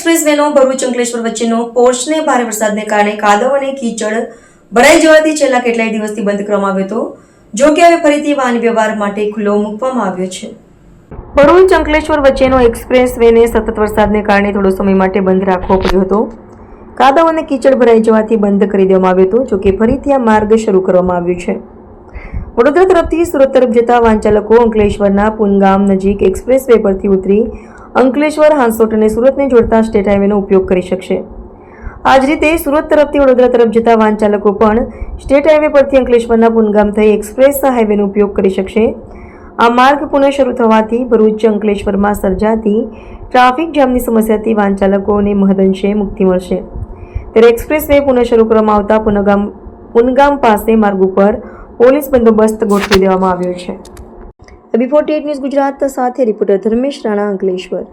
Express વેનો Bharuch Ankleshwar વચ્ચેનો પોર્ચને ભારે વરસાદને કારણે કાદવ અને કીચડ ભરાઈ જવાથી છેલ્લા કેટલાય દિવસથી બંધ કરવામાં આવ્યો હતો. જો કે હવે ફરીથી વાહન વ્યવહાર માટે ખુલ્લો મૂકવામાં આવ્યો છે. ભરૂચ અંકલેશ્વર વચ્ચેનો એક્સપ્રેસ વેને સતત વરસાદને કારણે થોડો સમય માટે બંધ રાખવો પડ્યો હતો. કાદવ અને કીચડ ભરાઈ જવાથી બંધ કરી દેવામાં આવ્યો હતો જોકે ફરીથી આ માર્ગ શરૂ કરવામાં આવ્યો છે. વડોદરા તરફથી સુરત તરફ જતા વાહન ચાલકો અંકલેશ્વરના પુનગામ નજીક એક્સપ્રેસ વે પરથી ઉતરી અંકલેશ્વર, હાંસોટ અને સુરતને જોડતા સ્ટેટ હાઈવેનો ઉપયોગ કરી શકશે. આ જ રીતે સુરત તરફથી વડોદરા તરફ જતા વાહન ચાલકો પણ સ્ટેટ હાઈવે પરથી અંકલેશ્વરના પુનગામ થઈ એક્સપ્રેસ હાઈવેનો ઉપયોગ કરી શકશે. આ માર્ગ પુનઃ શરૂ થવાથી ભરૂચ, અંકલેશ્વરમાં સર્જાતી ટ્રાફિક જામની સમસ્યાથી વાહન ચાલકોને મહદઅંશે મુક્તિ મળશે. ત્યારે એક્સપ્રેસ વે પુનઃ શરૂ કરવામાં આવતા પુનગામ પુનગામ પાસે માર્ગ ઉપર પોલીસ બંદોબસ્ત ગોઠવી દેવામાં આવ્યો છે. બી ફોર્ટી ન્યૂઝ ગુજરાત સાથે રિપોર્ટર ધર્મેશ રાણા અંકલેશ્વર